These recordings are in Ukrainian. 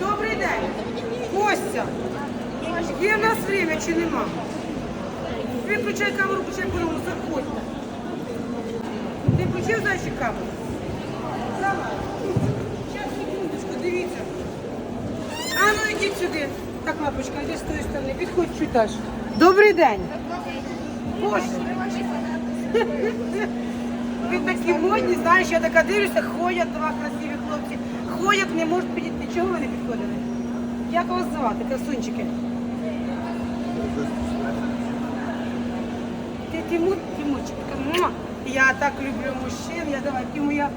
Добрий день. Костя. Є в нас время чи нема? Виключай камеру, включай по-новому, заходьте. Ти включив зайчик камеру? Щас, секундочку, дивіться. А ну йдіть сюди. Так, лапочка, йди з тої сторони. Підходь чуть далі. Добрий день. Боже. Ви такі модні, знаєш, я така дивлюся, ходять два красиві хлопці. Ходять, не можуть підійти. Чого ви не підходили? Як вас звати, красунчики? Ти Тимур, Тимурчик, я так люблю мужчин, я давай, ти моя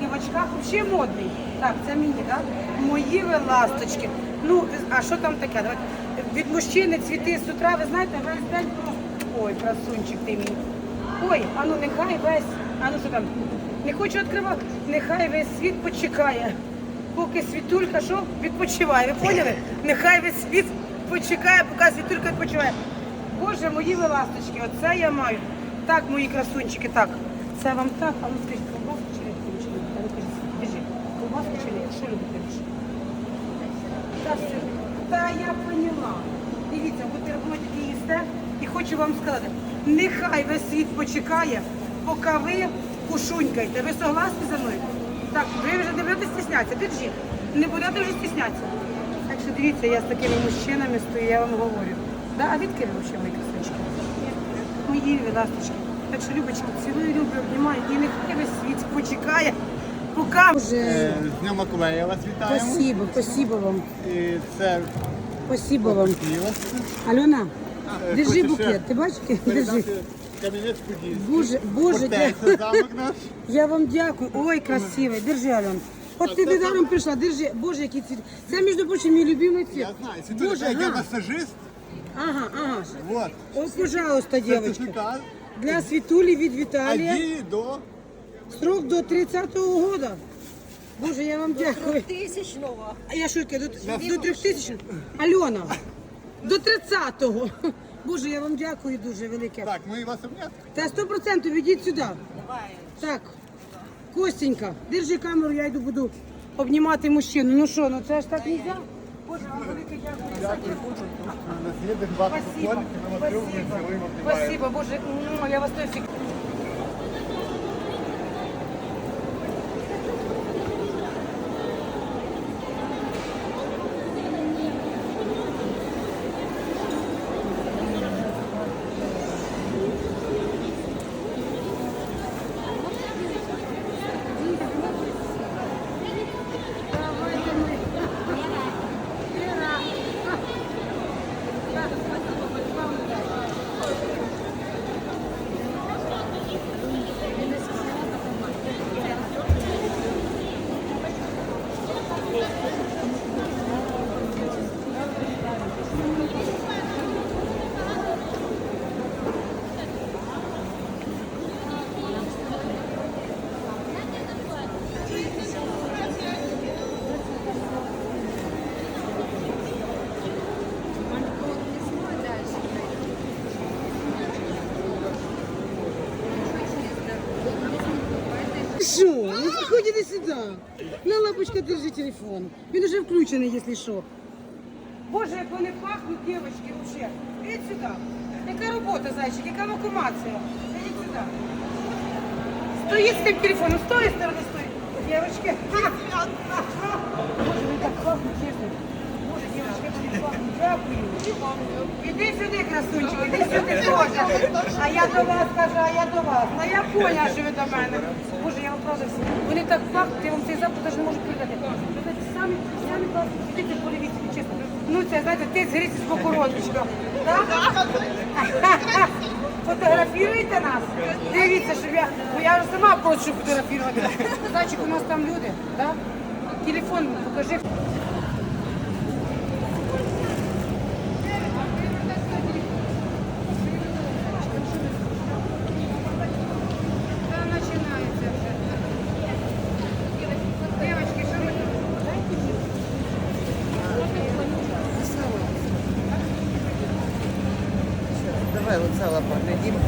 в очках взагалі модний. Так, це мені, так? Мої ви ласточки. Ну, а що там таке? Давайте. Від мужчини цвіти з утра, ви знаєте, весь день просто. Ой, красунчик ти мій. Ой, а ну нехай весь, а ну що там? Не хочу відкривати, нехай весь світ почекає. Поки світулька що відпочиває. Ви поняли? Нехай весь світ почекає, поки світулька відпочиває. Боже, мої ласточки, оце я маю. Так, мої красунчики, так. Це вам так, а ну скажіть, колбаску чи не ну біжи. Колбаску чи не? Що любите більше? Та. Та я поняла. Дивіться, бутербродики їсте. І хочу вам сказати, нехай весь світ почекає, поки ви кушунькаєте. Ви согласні за мною? Так, ви вже не будете стіснятися. Держи. Не будете вже стіснятися. Так що дивіться, я з такими мужчинами стою, я вам говорю. Да? А відки ви взагалі мої красочки? Мої ласточки. Так що любочки, цілую, люблю, обнімаю. І нехай весь світ почекає, вже. Е, З Днем Миколая вас вітаємо. Спасибо, спасибо вам. І це Спасибо вам. Альона, держи букет. Ти бачиш? Держи. Кам'янець Подільський. Боже, Боже, Фортеця, дякую. замок наш. Я вам дякую. Ой, красивий. Держи, Альон. От ти недаром прийшла, держи. Боже, який цвіт. Це, між прочим, мій любимий цвіт. Я знаю, Боже, як я ага. масажист. Ага, ага. Вот. О, пожалуйста, девочка. Сертифікат. Для Світулі від А Віталія. дії до Срок до 30-го года. Боже, я вам дякую. Тисячного. А я що, до, до 3000? Альона, до 30-го. Боже, я вам дякую дуже велике. так, ми вас обняти. Та сто процентів ідіть сюди. Так, Костенька, держи камеру, я йду буду обнімати мужчину. Ну що, ну це ж так нельзя? Боже, вам велике дякую. Дякую. Наслідних два Спасибо, футболки, ми вас любимо, цілуємо, спасибо, Боже, я вас теж Що? Ну заходите сюди. На лапочка, держи телефон. Він уже включений, якщо що. Боже, як вони пахнуть, дівчатки, вообще. Ідіть сюди. Яка робота, зайчик, яка вакуумація? Ідіть сюди. Стоїть з тим телефоном, з тої сторони стоїть. Дівчатки. Боже, ви так пахнуть, чесно. Боже, дівчатки, як вони пахнуть. Дякую. Іди сюди, красунчик, іди сюди теж. А я до вас кажу, а я до вас. Ну я поняла, що ви до мене. Всі. Вони так факт, я вам цей запах навіть не можу передати. Ви знаєте, самі, самі класні. діти полівіці, чесно. Ну це, знаєте, ти з боку родичка. Так? Фотографіруйте нас? Дивіться, щоб я, бо я вже сама прошу фотографувати. Значить, у нас там люди, так? Телефон покажи. сказала, поглядим. Ну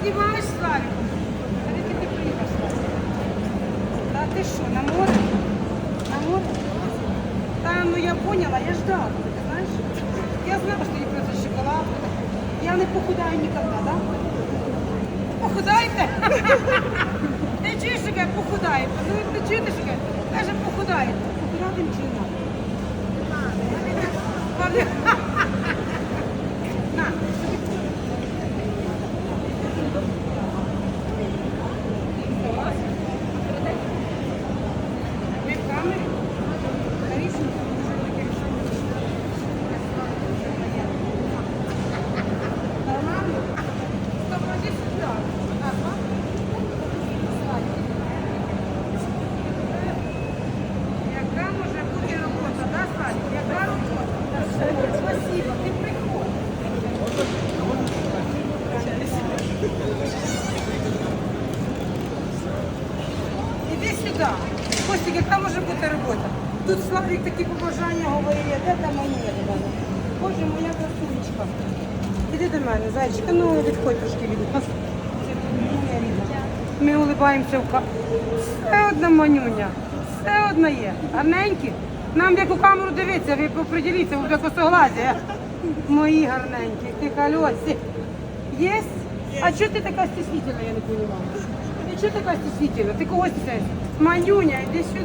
снимаешь Славик? А ведь. Да ты что, на море? На море? Да, ну я поняла, я ждала. Не похудаю ніколи, да? Похудайте? Ти чуєш, що я похудаю? Ну, ти чуєш, що я? Каже, похудаєте. Похудати чи не? Пане- На. Ви в камері? Карісні? Нормально? Стоп, ходи сюди. Ага. Яка може бути робота, да, Славік? Яка робота? Спасибо, ти приходь. Іди сюди. Костік, яка може бути робота? Тут Славік такі побажання говорить, де там мені? Боже, моя красунечка. Іди до мене, зайчика, ну відходь трошки від нас. Ми улибаємося в ка. Все одна манюня, все одна є. Гарненькі. Нам як у камеру дивитися, ви поприділіться, ви як. Мої гарненькі, ти кольосі. Єсть? А чого ти така стеснительна, я не розумію? Ти чого така стеснительна? Ти кого стесняєшся? Манюня, іди сюди.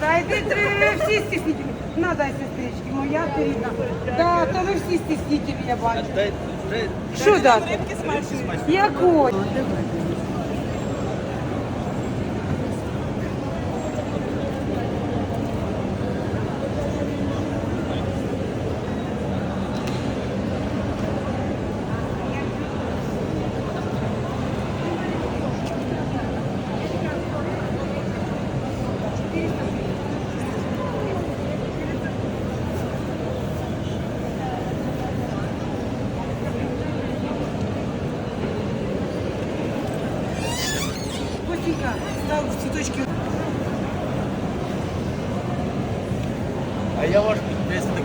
Та йди, ти ви всі стеснительні. На, дай сестрички, моя ти рідна. Да, то ви всі стеснительні, я бачу. Що дати? Якої? Костенька, став в цвіточки. А я ваш підписник.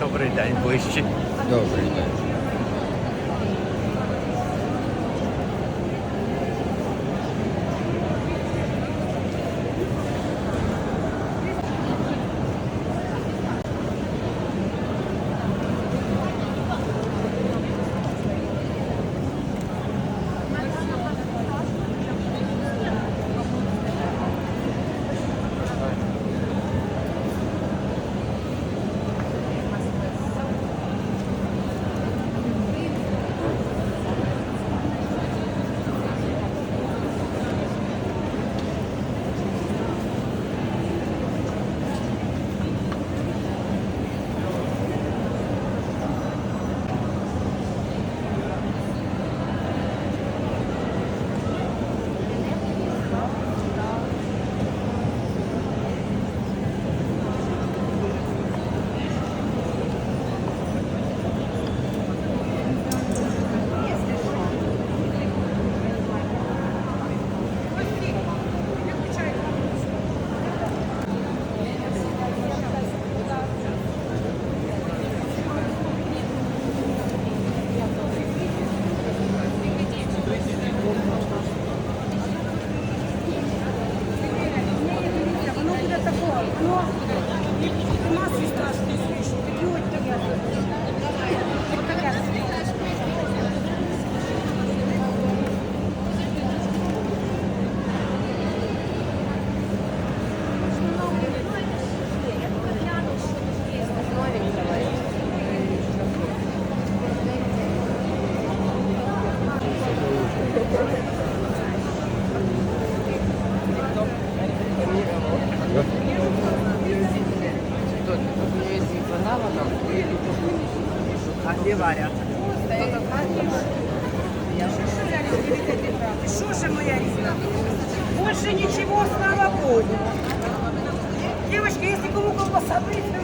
Добрий день, ближче. Добрый день. А де варять? Что же моя Рина? Больше ничего, слава Богу. Девочки, если кому колбаса прийти,